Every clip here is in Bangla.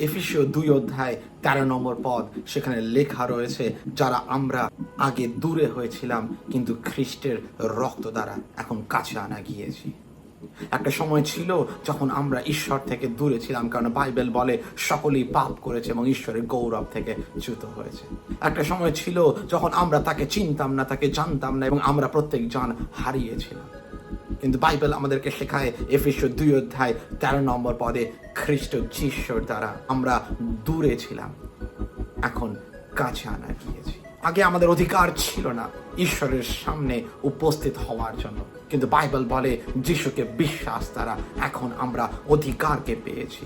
এফিসীয় দুই অধ্যায় তেরো নম্বর পদ, সেখানে লেখা রয়েছে, যারা আমরা আগে দূরে হয়েছিলাম, কিন্তু খ্রিস্টের রক্ত দ্বারা এখন কাছে আনা গিয়েছি। একটা সময় ছিল যখন আমরা ঈশ্বর থেকে দূরে ছিলাম, কারণ বাইবেল বলে, সকলেই পাপ করেছে এবং ঈশ্বরের গৌরব থেকে চ্যুত হয়েছে। একটা সময় ছিল যখন আমরা তাকে চিনতাম না, তাকে জানতাম না, এবং আমরা প্রত্যেক জন হারিয়েছিলাম। কিন্তু বাইবেল আমাদেরকে শেখায় এফিসো দুই অধ্যায় তেরো নম্বর পদে খ্রিস্ট যিশ্বর দ্বারা আমরা দূরে ছিলাম, এখন কাছে আনা গিয়েছি। আগে আমাদের অধিকার ছিল না ঈশ্বরের সামনে উপস্থিত হওয়ার জন্য। কিন্তু বাইবেল বলে যিশুকে বিশ্বাস দ্বারা এখন আমরা অধিকারকে পেয়েছি।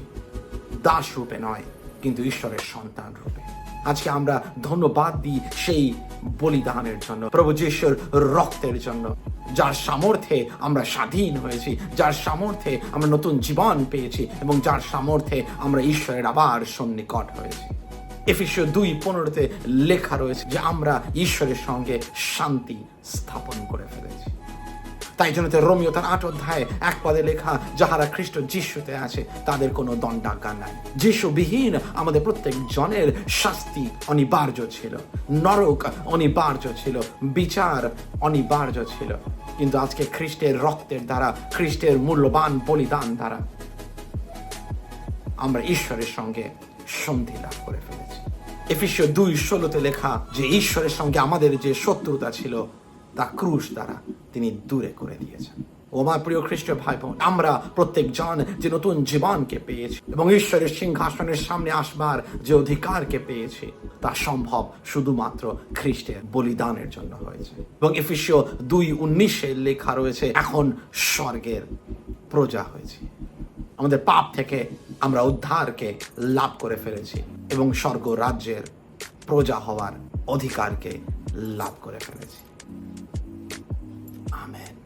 দাস রূপে নয়, কিন্তু ঈশ্বরের সন্তান রূপে। আজকে আমরা ধন্যবাদ দিই সেই বলিদানের জন্য, প্রভু যিশুর রক্তের জন্য। যার সামর্থ্যে আমরা স্বাধীন হয়েছি, যার সামর্থ্যে আমরা নতুন জীবন পেয়েছি এবং যার সামর্থ্যে আমরা ঈশ্বরের আবার সন্নিকট হয়েছি। এফিসীয় দুই পনেরোতে লেখা রয়েছে যে আমরা ঈশ্বরের সঙ্গে শান্তি স্থাপন করে ফেলেছি। তাই জন্য তো রোমিও তার আট অধ্যায়ে এক পদে লেখা, যাহারা খ্রিস্ট যিশুতে আছে, তাদের কোনো দণ্ডাজ্ঞা নাই। যিশুবিহীন আমাদের প্রত্যেক জনের শাস্তি অনিবার্য ছিল। নরক অনিবার্য ছিল, বিচার অনিবার্য ছিল। কিন্তু আজকে খ্রিস্টের রক্তের দ্বারা, খ্রিস্টের মূল্যবান বলিদান দ্বারা, আমরা ঈশ্বরের সঙ্গে সন্ধি লাভ করে ফেলেছি। এফিসীয় দুই ষোলোতে লেখা যে, ঈশ্বরের সঙ্গে আমাদের যে শত্রুতা ছিল, তা ক্রুশ দ্বারা তিনি দূরে করে দিয়েছেন। ও আমার প্রিয় খ্রিস্ট ভাই বোন আমরা প্রত্যেক জন যে নতুন জীবনকে পেয়েছি এবং ঈশ্বরের সিংহাসনের সামনে আসবার যে অধিকারকে পেয়েছি, তা সম্ভব শুধুমাত্র খ্রিস্টের বলিদানের জন্য হয়েছে। এবং এফিসীয় দুই উনিশে লেখা রয়েছে, এখন স্বর্গের প্রজা হয়েছে। আমাদের পাপ থেকে আমরা উদ্ধারকে লাভ করে ফেলেছি এবং স্বর্গ রাজ্যের প্রজা হওয়ার অধিকারকে লাভ করে ফেলেছি। Amen.